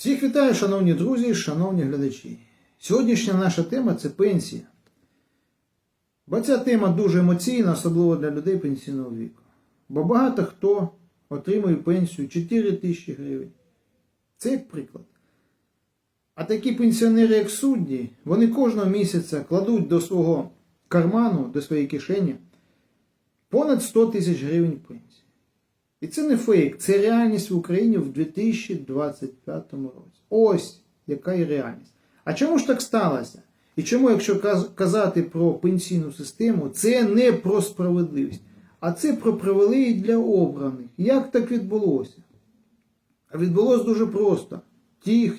Всіх вітаю, шановні друзі, шановні глядачі. Сьогоднішня наша тема це пенсія. Бо ця тема дуже емоційна, особливо для людей пенсійного віку. Бо багато хто отримує пенсію 4 тисячі гривень. Це як приклад. А такі пенсіонери, як судді, вони кожного місяця кладуть до свого карману, до своєї кишені понад 100 тисяч гривень пенсії. І це не фейк, це реальність в Україні в 2025 році. Ось яка і реальність. А чому ж так сталося? І чому, якщо казати про пенсійну систему, це не про справедливість, а це про привілеї для обраних. Як так відбулося? А відбулося дуже просто. Ті,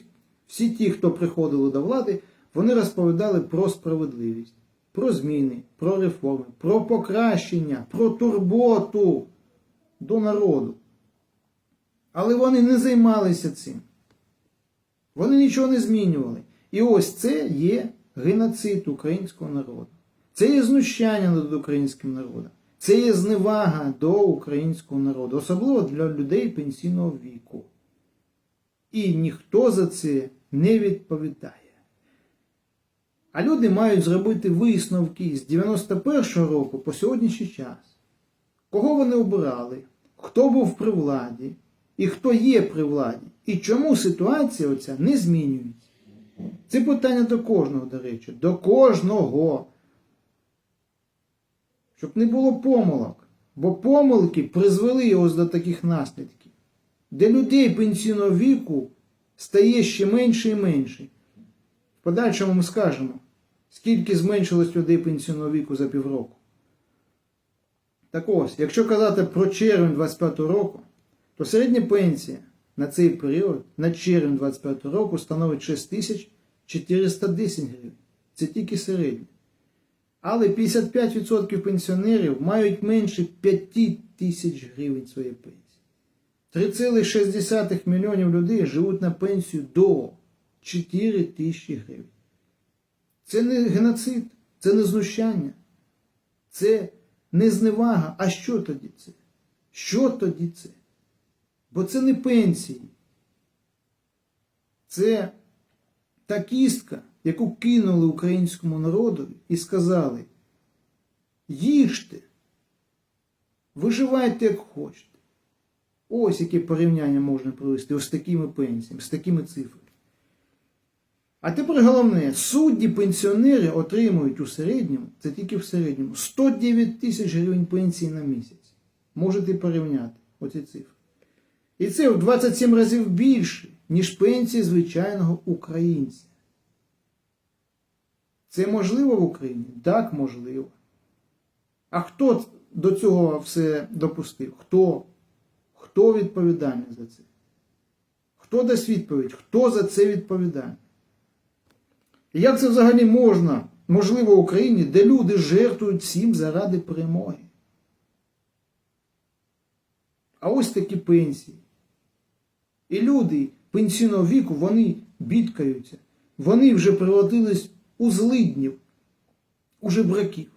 всі ті, хто приходили до влади, вони розповідали про справедливість, про зміни, про реформи, про покращення, про турботу до народу. Але вони не займалися цим. Вони нічого не змінювали. І ось це є геноцид українського народу. Це є знущання над українським народом. Це є зневага до українського народу, особливо для людей пенсійного віку. І ніхто за це не відповідає. А люди мають зробити висновки з 91-го року по сьогоднішній час. Кого вони обирали, хто був при владі, і хто є при владі, і чому ситуація оця не змінюється. Це питання до кожного, до речі, до кожного. Щоб не було помилок. Бо помилки призвели ось до таких наслідків, де людей пенсійного віку стає ще менше і менше. В подальшому ми скажемо, скільки зменшилось людей пенсійного віку за півроку. Так ось, якщо казати про червень 25 року, то середня пенсія на цей період, на червень 25 року, становить 6410 гривень. Це тільки середня. Але 55% пенсіонерів мають менше 5 тисяч гривень своєї пенсії. 3,6 мільйонів людей живуть на пенсію до 4 тисячі гривень. Це не геноцид, це не знущання, це не зневага. А що тоді це? Що тоді це? Бо це не пенсії. Це та кістка, яку кинули українському народу і сказали: їжте, виживайте як хочете. Ось яке порівняння можна провести ось такими пенсіями, з такими цифрами. А тепер головне, судді пенсіонери отримують у середньому, це тільки в середньому, 109 тисяч гривень пенсії на місяць. Можете порівняти оці цифри. І це в 27 разів більше, ніж пенсії звичайного українця. Це можливо в Україні? Так, можливо. А хто до цього все допустив? Хто? Хто відповідальний за це? Хто дасть відповідь? Хто за це відповідальний? Як це взагалі можна, можливо, в Україні, де люди жертвують всім заради перемоги? А ось такі пенсії. І люди пенсійного віку, вони бідкаються. Вони вже превратились у злиднів, у жебраків.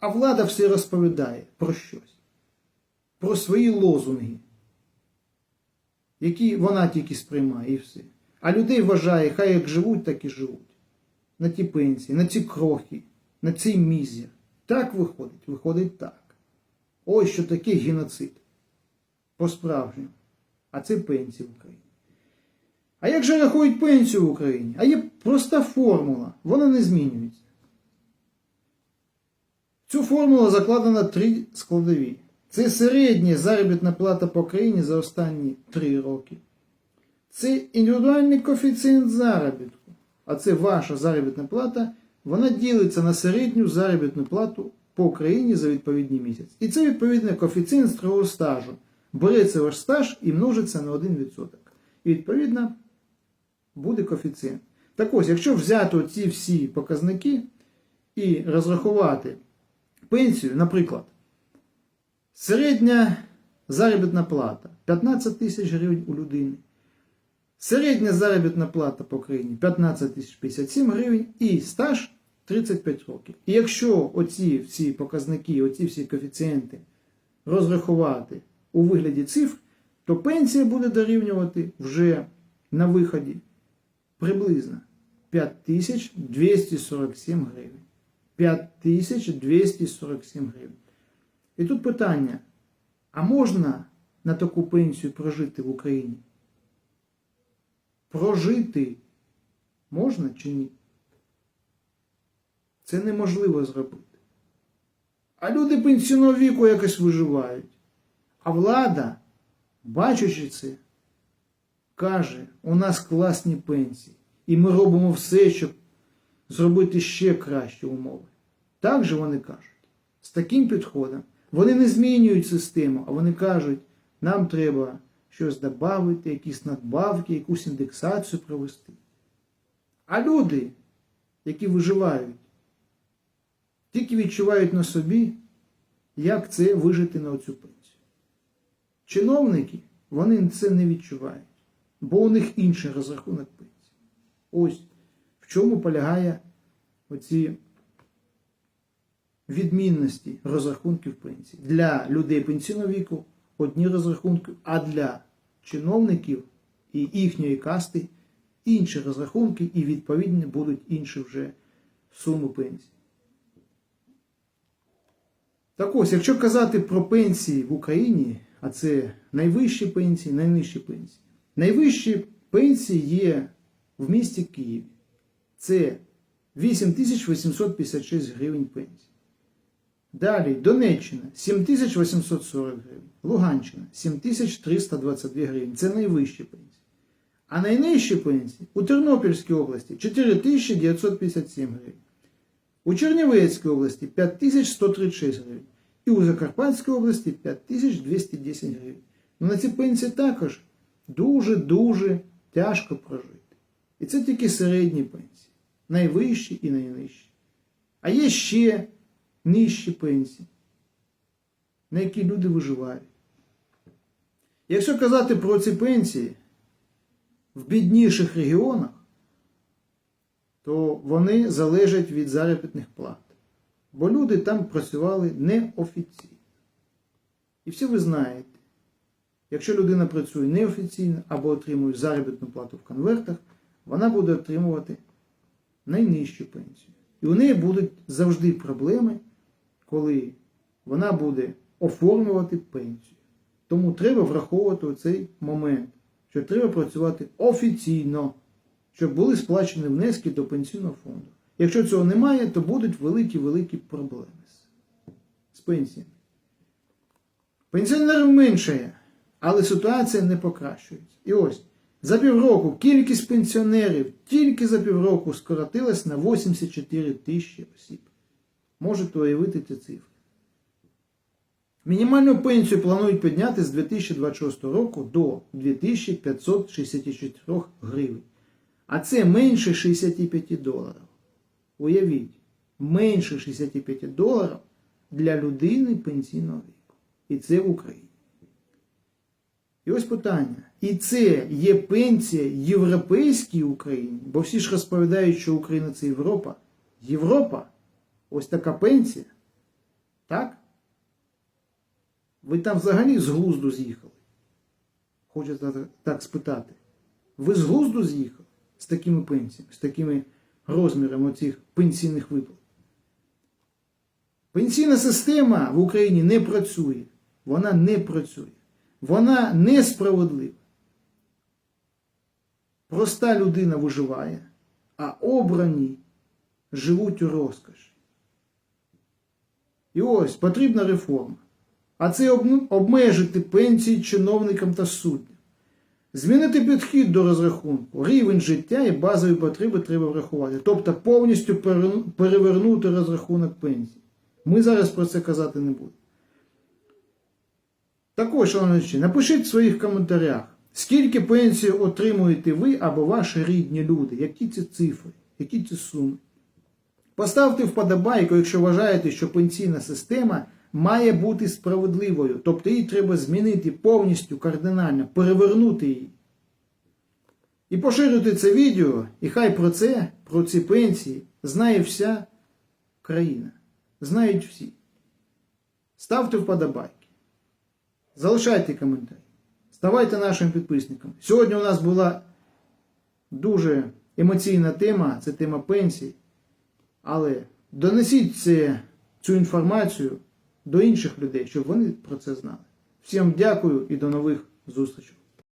А влада все розповідає про щось, про свої лозунги, які вона тільки сприймає і все. А людей вважає, хай як живуть, так і живуть. На ті пенсії, на ці крохи, на цей мізер. Так виходить? Виходить так. Ось що таке геноцид. По-справжньому. А це пенсії в Україні. А як же рахують пенсію в Україні? А є проста формула, вона не змінюється. Цю формулу закладено три складові. Це середня заробітна плата по країні за останні три роки. Це індивідуальний коефіцієнт заробітку. А це ваша заробітна плата, вона ділиться на середню заробітну плату по Україні за відповідний місяць. І це відповідний коефіцієнт строго стажу. Береться ваш стаж і множиться на 1%. І відповідно буде коефіцієнт. Так ось, якщо взяти ці всі показники і розрахувати пенсію, наприклад, середня заробітна плата 15 тисяч гривень у людини. Середня заробітна плата по країні 15 тисяч 57 гривень і стаж 35 років. І якщо оці всі показники, оці всі коефіцієнти розрахувати у вигляді цифр, то пенсія буде дорівнювати вже на виході приблизно 5247 гривень. 5247 гривень. І тут питання: а можна на таку пенсію прожити в Україні? Прожити можна чи ні? Це неможливо зробити. А люди пенсійного віку якось виживають. А влада, бачачи це, каже, у нас класні пенсії, і ми робимо все, щоб зробити ще кращі умови. Так же вони кажуть. З таким підходом вони не змінюють систему, а вони кажуть, нам треба щось додати, якісь надбавки, якусь індексацію провести. А люди, які виживають, тільки відчувають на собі, як це вижити на оцю пенсію. Чиновники, вони це не відчувають, бо у них інший розрахунок пенсії. Ось в чому полягає оці відмінності розрахунків пенсії. Для людей пенсійного віку одні розрахунки, а для чиновників і їхньої касти інші розрахунки, і відповідні будуть інші вже суми пенсії. Так ось, якщо казати про пенсії в Україні, а це найвищі пенсії, найнижчі пенсії. Найвищі пенсії є в місті Києві. Це 8856 гривень пенсії. Далі Донеччина 7840 гривень, Луганщина 7322 гривень. Це найвищі пенсії. А найнижчі пенсії у Тернопільській області 4957 гривень. У Чернівецькій області 5136 гривень. І у Закарпатській області 5210 гривень. Ну на ці пенсії також дуже-дуже тяжко прожити. І це тільки середні пенсії. Найвищі і найнижчі. А є ще нижчі пенсії, на які люди виживають. Якщо казати про ці пенсії в бідніших регіонах, то вони залежать від заробітних плат. Бо люди там працювали неофіційно. І всі ви знаєте, якщо людина працює неофіційно або отримує заробітну плату в конвертах, вона буде отримувати найнижчу пенсію. І у неї будуть завжди проблеми, коли вона буде оформлювати пенсію. Тому треба враховувати цей момент, що треба працювати офіційно, щоб були сплачені внески до пенсійного фонду. Якщо цього немає, то будуть великі-великі проблеми з- пенсіями. Пенсіонерів меншає, але ситуація не покращується. І ось за півроку кількість пенсіонерів тільки за півроку скоротилась на 84 тисячі осіб. Можете уявити ці цифри. Мінімальну пенсію планують підняти з 2026 року до 2564 гривень. А це менше 65 доларів. Уявіть, менше 65 доларів для людини пенсійного віку. І це в Україні. І ось питання. І це є пенсія європейській Україні, бо всі ж розповідають, що Україна це Європа. Європа ось така пенсія. Так? Ви там взагалі з глузду з'їхали. Хочете так, спитати. Ви з глузду з'їхали з такими пенсіями, з такими розмірами оцих пенсійних виплат. Пенсійна система в Україні не працює. Вона не працює. Вона несправедлива. Проста людина виживає, а обрані живуть у розкоші. І ось потрібна реформа. А це обмежити пенсії чиновникам та суддям. Змінити підхід до розрахунку, рівень життя і базові потреби треба врахувати. Тобто повністю перевернути розрахунок пенсії. Ми зараз про це казати не будемо. Також, шановні, напишіть в своїх коментарях, скільки пенсії отримуєте ви або ваші рідні люди, які ці цифри, які ці суми. Поставте вподобайку, якщо вважаєте, що пенсійна система має бути справедливою, тобто її треба змінити повністю кардинально, перевернути її. І поширюйте це відео, і хай про це, про ці пенсії, знає вся країна. Знають всі. Ставте вподобайки. Залишайте коментарі. Ставайте нашим підписником. Сьогодні у нас була дуже емоційна тема, це тема пенсій. Але донесіть це, цю інформацію до інших людей, щоб вони про це знали. Всім дякую і до нових зустрічей.